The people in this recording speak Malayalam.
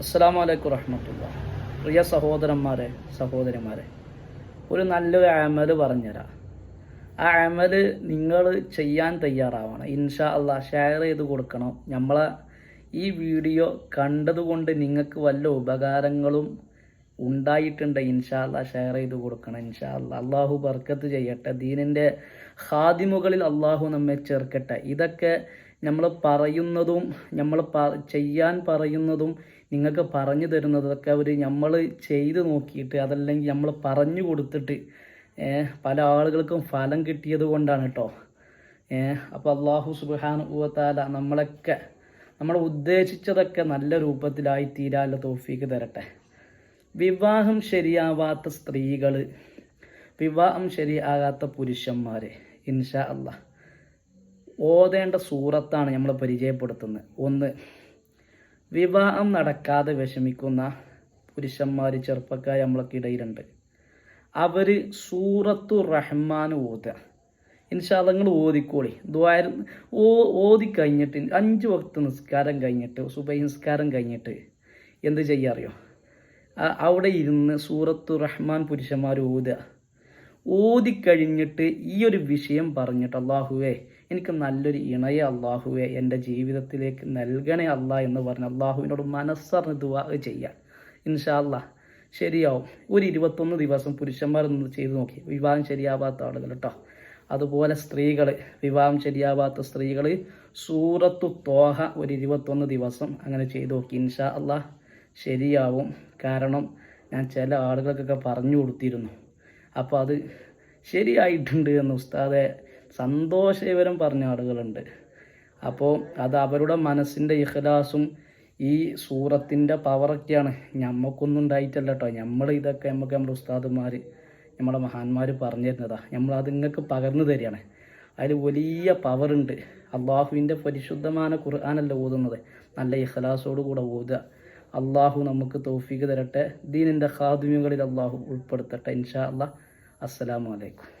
അസ്സാം വലൈക്കും റഹ്മത്തുള്ള പ്രിയ സഹോദരന്മാരെ സഹോദരിമാരെ ഒരു നല്ലൊരു അമൽ പറഞ്ഞുതരാം. ആ അമൽ നിങ്ങൾ ചെയ്യാൻ തയ്യാറാവണം. ഇൻഷാ അല്ല ഷെയർ ചെയ്ത് കൊടുക്കണം. നമ്മളെ ഈ വീഡിയോ കണ്ടതുകൊണ്ട് നിങ്ങൾക്ക് വല്ല ഉപകാരങ്ങളും ഉണ്ടായിട്ടുണ്ട് ഇൻഷാ അല്ല ഷെയർ ചെയ്ത് കൊടുക്കണം ഇൻഷാ അല്ല അള്ളാഹു ബർക്കത്ത് ചെയ്യട്ടെ ദീനിന്റെ ഹാദിമുകളിൽ അള്ളാഹു നമ്മെ ചേർക്കട്ടെ. ഇതൊക്കെ നമ്മൾ പറയുന്നതും നമ്മൾ ചെയ്യാൻ പറയുന്നതും നിങ്ങൾക്ക് പറഞ്ഞു തരുന്നതൊക്കെ അവർ നമ്മൾ ചെയ്ത് നോക്കിയിട്ട് അതല്ലെങ്കിൽ നമ്മൾ പറഞ്ഞു കൊടുത്തിട്ട് പല ആളുകൾക്കും ഫലം കിട്ടിയത് കൊണ്ടാണ് കേട്ടോ അപ്പോൾ അള്ളാഹു സുബാൻ ഉവത്താല നമ്മളൊക്കെ നമ്മൾ ഉദ്ദേശിച്ചതൊക്കെ നല്ല രൂപത്തിലായി തീരാനുള്ള തോഫീക്ക് തരട്ടെ. വിവാഹം ശരിയാവാത്ത സ്ത്രീകൾ വിവാഹം ശരിയാകാത്ത പുരുഷന്മാർ ഇൻഷാ അല്ല. ഓതേണ്ട സൂറത്താണ് നമ്മൾ പരിചയപ്പെടുത്തുന്നത്. ഒന്ന് വിവാഹം നടക്കാതെ വിഷമിക്കുന്ന പുരുഷന്മാർ ചെറുപ്പക്കാർ നമ്മളൊക്കെ ഇടയിലുണ്ട്. അവർ സൂറത്തു റഹ്മാൻ ഓതുക. ഇൻഷാല്ല നിങ്ങൾ ഓതിക്കോളി. ദ്വാര ഓ ഓതി കഴിഞ്ഞിട്ട് അഞ്ച് വക്ത നിസ്കാരം കഴിഞ്ഞിട്ട് സുബൈ നിസ്കാരം കഴിഞ്ഞിട്ട് എന്ത് ചെയ്യാറിയോ അവിടെ ഇരുന്ന് സൂറത്തു റഹ്മാൻ പുരുഷന്മാർ ഓതുക. ഓതിക്കഴിഞ്ഞിട്ട് ഈ ഒരു വിഷയം പറഞ്ഞിട്ട് അള്ളാഹുവേ എനിക്ക് നല്ലൊരു ഇണയെ അള്ളാഹുവെ എന്റെ ജീവിതത്തിലേക്ക് നൽകണേ അല്ല എന്ന് പറഞ്ഞ് അള്ളാഹുവിനോട് മനസ്സറിഞ്ഞ് ദുവാ ചെയ്യാം. ഇൻഷാല്ല ശരിയാവും. ഒരു ഇരുപത്തൊന്ന് ദിവസം പുരുഷന്മാർ നിന്ന് ചെയ്ത് നോക്കി. വിവാഹം ശരിയാവാത്ത ആളുകൾ കേട്ടോ അതുപോലെ സ്ത്രീകൾ വിവാഹം ശരിയാവാത്ത സ്ത്രീകൾ സൂറത്തു തോഹ ഒരു ഇരുപത്തൊന്ന് ദിവസം അങ്ങനെ ചെയ്തു നോക്കി. ഇൻഷാ അല്ലാ ശരിയാവും. കാരണം ഞാൻ ചില ആളുകൾക്കൊക്കെ പറഞ്ഞു കൊടുത്തിരുന്നു. അപ്പോൾ അത് ശരിയായിട്ടുണ്ട് എന്ന് ഉസ്താദെ സന്തോഷവിവരം പറഞ്ഞ ആളുകളുണ്ട്. അപ്പോൾ അത് അവരുടെ മനസ്സിന്റെ ഇഖലാസും ഈ സൂറത്തിന്റെ പവറൊക്കെയാണ് ഞമ്മക്കൊന്നും ഉണ്ടായിട്ടല്ല കേട്ടോ നമ്മൾ ഇതൊക്കെ നമുക്ക് നമ്മുടെ ഉസ്താദുമാർ നമ്മുടെ മഹാന്മാർ പറഞ്ഞു തരുന്നതാ നമ്മൾ അത് നിങ്ങൾക്ക് പകർന്നു തരികയാണ്. അതിൽ വലിയ പവറുണ്ട് അള്ളാഹുവിന്റെ പരിശുദ്ധമായ ഖുർആാനല്ല ഓതുന്നത്. നല്ല ഇഖലാസോട് കൂടെ ഓതുക. അള്ളാഹു നമുക്ക് തൗഫീക്ക് തരട്ടെ. ദീനിന്റെ ഖാദിമ്യങ്ങളിൽ അള്ളാഹു ഉൾപ്പെടുത്തട്ടെ ഇൻഷാ അള്ളാഹ് അസ്സലാമു അലൈക്കും.